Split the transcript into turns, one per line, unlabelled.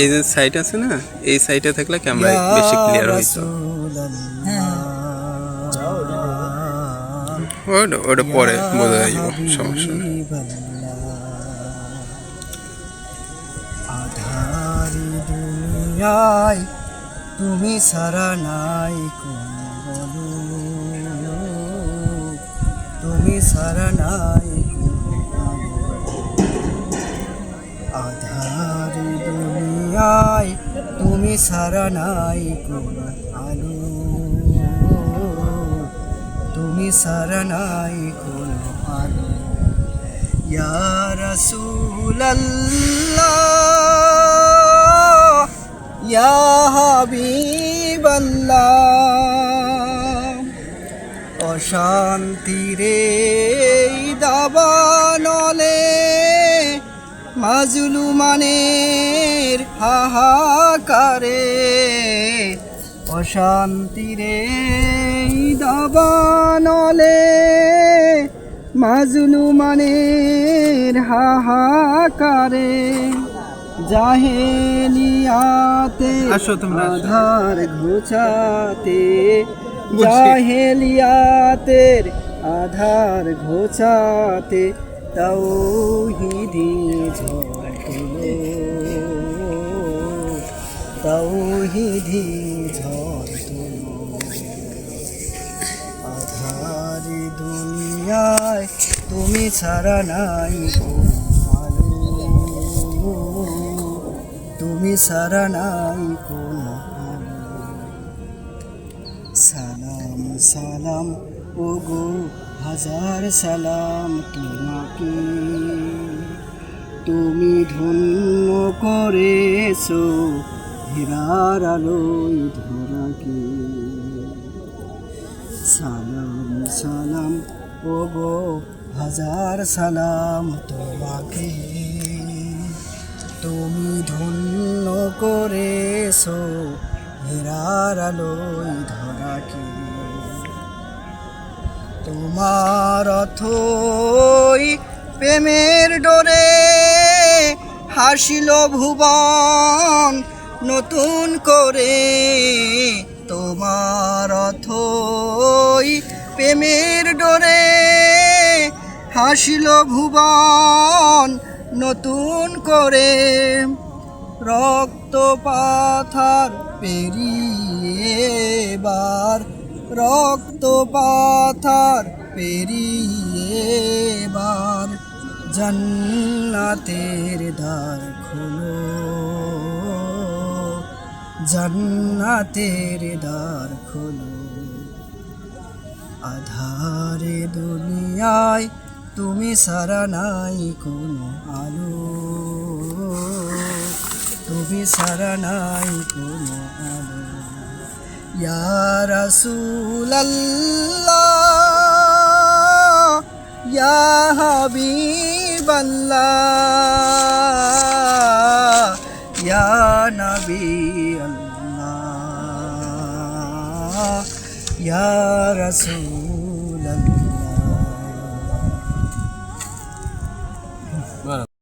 এই যে সাইট আছে না এই সাইটে থাকলে ক্যামেরা বেশি ক্লিয়ার হইতো। ওটা ওটা পরে বোঝা যাইব সমস্যা নেই।
আধারি দুনিয়ায় তুমি সারা নাই কোনো তুমি সারা নাই আধারি দুনিয়ায়। তুমি সারা নাই কোনো আলো। তুমি সারা নাই কোনো আলো। ইয়া রাসূলাল্লাহ। ইয়া হাবিবাল্লাহ অশান্তিরে দাবানলে মাজলুমানের হাহাকারে অশান্তিরে দাবানলে মাজলুমানের হাহাকারে। জাহেলিয়াতে আধার ঘোচাতে জাহেলিয়াতের আধার ঘোচাতে তৌহিদি ঝড় তৌহিদি ঝড় আধারি দুনিয়ায় তুমি ছাড়া নাই তুমি ছাড়া নাই কোনো সালাম সালাম ও গো হাজার সালাম তোমাকে। তুমি ধন্য করেছ হীরার আলোয় ধরাকে। সালাম সালাম ও গো হাজার সালাম তোমাকে। তুমি ধন্য করেছ, হেরার আলোয় ধরাকে তোমার অথই প্রেমের ডোরে হাসিল ভুবন নতুন করে। তোমার অথই প্রেমের ডোরে হাসিল ভুবন নতুন করে। রক্ত পাথার পেরিয়ে বার রক্ত পাথার পেরিয়ে বার জান্নাতের দ্বার খোলো। জান্নাতের দ্বার খোলো। আধারে দুনিয়ায় তুমি সারা নাই কোনো আলো। তুমি সারা নাই কোনো আলো। ইয়া রাসূলাল্লাহ ইয়া হাবিবাল্লাহ ইয়া নবী আল্লাহ ইয়া রাসূল